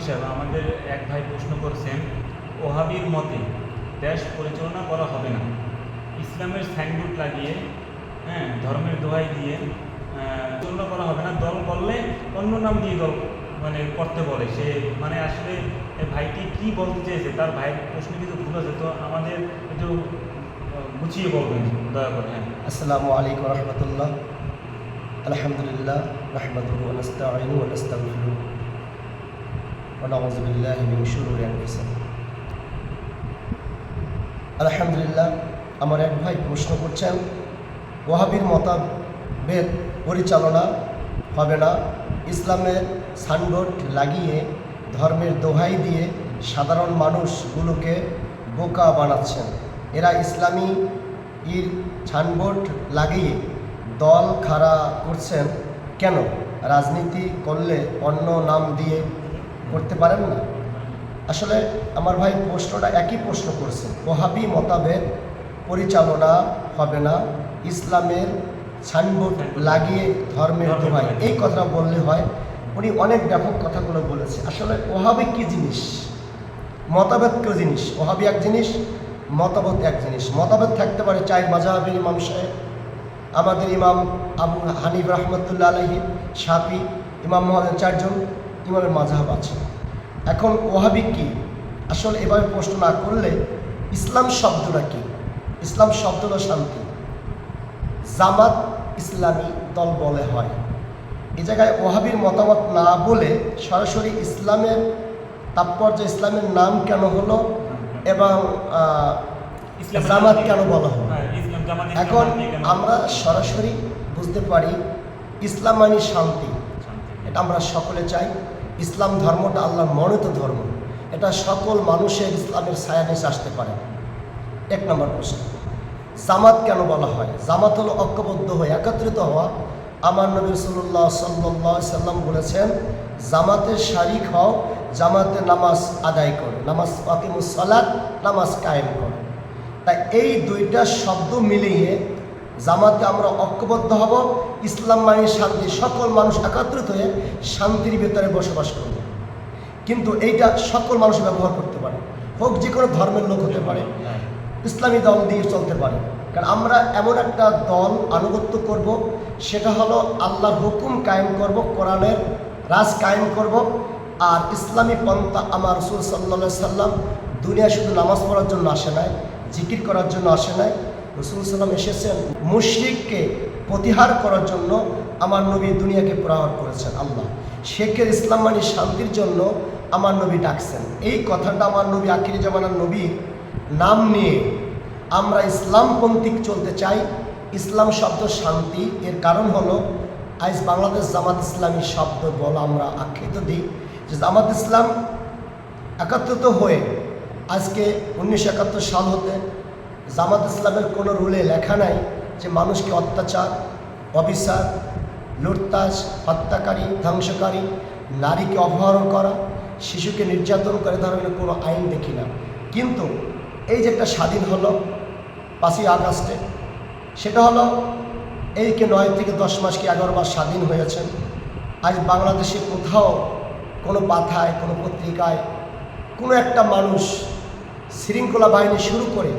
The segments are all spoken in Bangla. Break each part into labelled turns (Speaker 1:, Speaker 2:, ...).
Speaker 1: হাফিজ সাহেব আমাদের এক ভাই প্রশ্ন করছেন, ওহাবির মতে দেশ পরিচালনা করা হবে না। ইসলামের সাইনবোর্ড লাগিয়ে হ্যাঁ ধর্মের দোহাই দিয়ে পরিচালনা করা হবে না। দল করলে অন্য নাম দিয়ে দল মানে করতে বলে। সে মানে আসলে ভাইটি কি বলতে চেয়েছে তার ভাইয়ের প্রশ্ন কিন্তু ভুল আছে। তো আমাদের একটু গুছিয়ে বলবেন, দয়া করে হ্যাঁ।
Speaker 2: আসসালামু আলাইকুম রহমতুল্লাহ। আলহামদুলিল্লাহ, নাহমাদুহু বিল্লাহি মিন শুরুরি আনফুসিনা আলহামদুলিল্লাহ, আমার এক ভাই প্রশ্ন করছেন, ওয়াহাবির মতাবেদ পরিচালনা হবে না ইসলামের সানবোর্ড লাগিয়ে, ধর্মের দোহাই দিয়ে সাধারণ মানুষগুলোকে বোকা বানাচ্ছেন। এরা ইসলামী ইর ছানবোর্ড লাগিয়ে দল খাড়া করছেন কেন? রাজনীতি করলে অন্য নাম দিয়ে করতে পারেন না। আসলে আমার ভাই প্রশ্নটা একই প্রশ্ন করছে। ওহাবি মতাবেদ পরিচালনা হবে না ইসলামের সাইনবোর্ড লাগিয়ে ধর্মের দোহাই। এই কথা বললে হয় উনি অনেক ব্যাপক কথাগুলো বলেছে। আসলে ওহাবি কি জিনিস? মতাবেদ কেউ জিনিস? ওহাবি এক জিনিস মতামত এক জিনিস। মতামত থাকতে পারে চাই মাজাহাবের ইমাম সাহেব আমাদের ইমাম আবু হানিফ রহমতুল্লাহ আলহি সাপি ইমাম মোহাম্মদ চারজন। ইমামের মাঝহাব আছে। এখন ওহাবি কি? আসলে এভাবে প্রশ্ন না করলে ইসলাম শব্দটা কি? ইসলাম শব্দটা শান্তি। জামাত ইসলামী দল বলে হয়। এ জায়গায় ওহাবির মতামত না বলে সরাসরি ইসলামের তাৎপর্য ইসলামের নাম কেন হলো এবং জামাত কেন বলা হলো?
Speaker 1: হ্যাঁ,
Speaker 2: এখন আমরা সরাসরি বুঝতে পারি ইসলাম মানে শান্তি। এটা আমরা সকলে চাই। ইসলাম ধর্মটা আল্লাহর মনোনীত ধর্ম। এটা সকল মানুষের ইসলামের ছায়া নিচে আসতে পারে। এক নম্বর প্রশ্ন, জামাত কেন বলা হয়? জামাত হলো ঐক্যবদ্ধ হয়ে একত্রিত হওয়া। আমার নবী সাল্লাহ সাল্লাহ সাল্লাম বলেছেন, জামাতের শারিক হও, জামাতে নামাজ আদায় করো। নামাজ সালাত, নামাজ কায়েম করো। তাই এই দুইটা শব্দ মিলিয়ে জামাতে আমরা ঐক্যবদ্ধ হব। ইসলাম মানে শান্তি, সকল মানুষ একত্রিত হয়ে শান্তির ভেতরে বসবাস করব। কিন্তু এইটা সকল মানুষ ব্যবহার করতে পারে। হোক যে কোনো ধর্মের লোক হতে পারে। ইসলামী দল দিয়ে চলতে পারে। কারণ আমরা এমন একটা দল আনুগত্য করব, সেটা হলো আল্লাহর হুকুম কায়েম করব, কোরআনের রাজ কায়েম করব। আর ইসলামী পন্থা আমার রসুল সাল্লা সাল্লাম দুনিয়া শুধু নামাজ পড়ার জন্য আসে নাই, জিকির করার জন্য আসে নাই। রসুল সাল্লাম এসেছেন মুশরিককে প্রতিহার করার জন্য আমার নবী দুনিয়াকে প্রহার করেছেন, আল্লাহ। শেখের ইসলাম মানে শান্তির জন্য আমার নবী ডাকছেন। এই কথাটা আমার নবী আখিরি জামানার নবীর নাম নিয়ে আমরা ইসলামপন্থী চলতে চাই। ইসলাম শব্দ শান্তি, এর কারণ হলো আজ বাংলাদেশ জামাত ইসলামী শব্দ বল আমরা আখ্যায়িত দিই। যে জামাত ইসলাম একাত্রিত হয়ে আজকে উনিশশো একাত্তর সাল হতে জামাত ইসলামের কোনো রুলে লেখা নাই যে মানুষকে অত্যাচার, অবিচার লুটতাজ হত্যাকারী, ধ্বংসকারী, নারীকে অপহরণ করা, শিশুকে নির্যাতন করে ধরনের কোনো আইন দেখি না। কিন্তু এই যে একটা স্বাধীন হলো পাঁচই আগস্টে, সেটা হলো এই কে নয় থেকে দশ মাস কি এগারো মাস স্বাধীন হয়েছেন। আজ বাংলাদেশে কোথাও কোনো পাথায় কোনো পত্রিকায় কোনো একটা মানুষ শৃঙ্খলা বাহিনী শুরু করে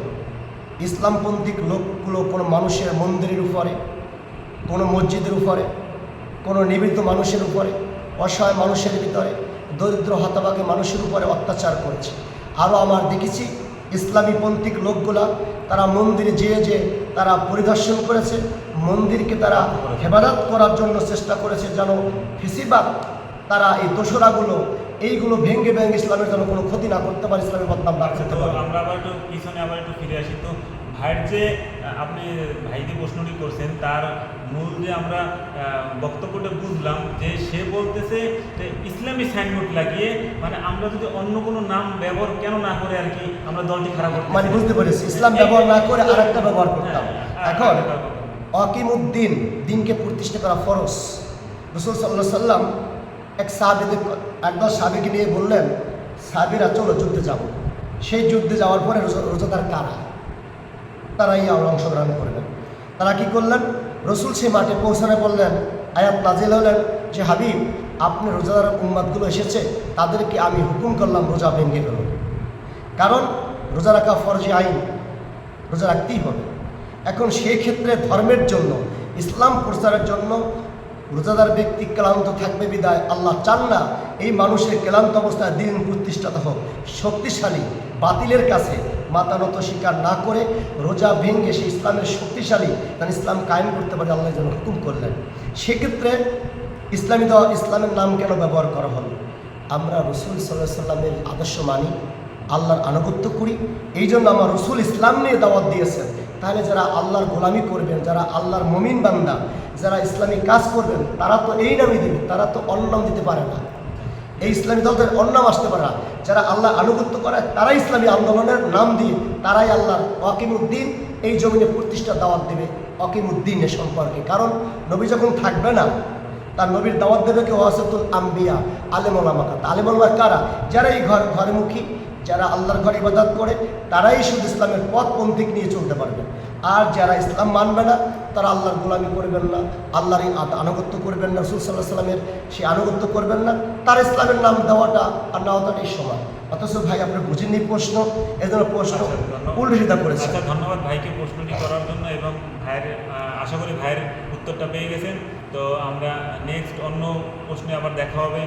Speaker 2: ইসলামপন্থী লোকগুলো কোনো মানুষের মন্দিরের উপরে, কোনো মসজিদের উপরে, কোনো নিবৃত্ত মানুষের উপরে, অসহায় মানুষের ভিতরে, দরিদ্র হতভাগী মানুষের উপরে অত্যাচার করেছে। আরও আমার দেখেছি ইসলামী পন্থিক লোকগুলা তারা মন্দিরে যেয়ে যে তারা পরিদর্শন করেছে, মন্দিরকে তারা হেফাজত করার জন্য চেষ্টা করেছে যেন ফিসিবাদ তারা এই দোসরাগুলো এইগুলো ভেঙ্গে ভেঙ্গে ইসলামের যেন কোনো ক্ষতি না করতে পারে ইসলামের বদনাম না করতে পারে।
Speaker 1: আমরা আবার একটু পিছনে আবার একটু ফিরে আসি। তো ভাইয়ের যে আপনি ভাই যে প্রশ্নটি করছেন তার মূল যে আমরা বক্তব্যটা বুঝলাম যে সে বলতেছে যে ইসলামী সাইনবোর্ড লাগিয়ে মানে আমরা যদি অন্য কোনো নাম ব্যবহার কেন না করে আর কি আমরা দলটি খারাপ করতে
Speaker 2: মানে বুঝতে পেরেছি ইসলাম ব্যবহার না করে আর একটা ব্যবহার করতাম।
Speaker 1: হ্যাঁ,
Speaker 2: এখন
Speaker 1: আরেকটা ব্যবহার
Speaker 2: অকিমুদ্দিন দিনকে প্রতিষ্ঠা করা ফরজ। রসুল সাল্লাহ সাল্লাম এক সাহাবিদের একদল সাহাবিকে নিয়ে বললেন সাহাবিরা চলো যুদ্ধে যাব। সেই যুদ্ধে যাওয়ার পরে রোজাদার কারা? তারাই আমরা অংশগ্রহণ করলেন। তারা কি করলেন? রসুল সেই মাঠে পৌঁছানে বললেন, আয়াত নাজিল হলেন যে, হাবিব, আপনি রোজাদার উম্মাদগুলো এসেছে, তাদেরকে আমি হুকুম করলাম রোজা ভেঙে ফেলো কারণ রোজা রাখা ফরজি আইন, রোজা রাখতেই হবে। এখন সেই ক্ষেত্রে ধর্মের জন্য, ইসলাম প্রচারের জন্য রোজাদার ব্যক্তি ক্লান্ত থাকবে বিদায়, আল্লাহ চান না এই মানুষের ক্লান্ত অবস্থায় দিন প্রতিষ্ঠাতা হোক। শক্তিশালী, বাতিলের কাছে মাথা নত স্বীকার না করে রোজা ভেঙে সে ইসলামের শক্তিশালী, তার ইসলাম কায়েম করতে পারে আল্লাহ যেন হুকুম করলেন। সেক্ষেত্রে ইসলামী দল ইসলামের নাম কেন ব্যবহার করা হলো? আমরা রসুল সাল্লাহ সাল্লামের আদর্শ মানি, আল্লাহর আনুগত্য করি এই জন্য আমার রসুল ইসলাম নিয়ে দাওয়াত দিয়েছেন। তাহলে যারা আল্লাহর গোলামি করবেন, যারা আল্লাহর মমিন বান্দা, যারা ইসলামী কাজ করবেন, তারা তো এই নামই দেবে, তারা তো অন্য নাম দিতে পারে না। এই ইসলামী দলদের অন্য আসতে পারে না। যারা আল্লাহ আনুগত্য করে, তারাই ইসলামী আন্দোলনের নাম দিয়ে, তারাই আল্লাহর ওয়াকিমুদ্দিন এই জমিনে প্রতিষ্ঠা দাওয়াত দেবে ওয়াকিমুদ্দিনের সম্পর্কে। কারণ নবী যখন থাকবে না, তার নবীর দাওয়াত দেবে কেউ ওয়াসাতুল আম্বিয়া আলেমুলামাকা আলেমুল্লাহ কারা? যারা এই ঘর, ঘরমুখী যারা আল্লাহর ঘর ইবাদত করে তারাই শুধু ইসলামের পথ পন্থিক নিয়ে চলতে পারবে। আর যারা ইসলাম মানবে না তারা আল্লাহর গোলামি করবেন না আল্লাহর আনুগত্য করবেন না রসুল সাল্লাহ সাল্লামের সেই আনুগত্য করবেন না তার ইসলামের নাম দেওয়াটা আর না হওয়াটাই সমান। অথচ ভাই আপনি বুঝেননি প্রশ্ন এই জন্য প্রশ্ন
Speaker 1: আচ্ছা।
Speaker 2: উল্টিটা করেছে
Speaker 1: আচ্ছা ধন্যবাদ ভাইকে প্রশ্নটি করার জন্য এবং ভাইয়ের আশা করি ভাইয়ের উত্তরটা পেয়ে গেছেন। তো আমরা নেক্সট অন্য প্রশ্নে আবার দেখা হবে।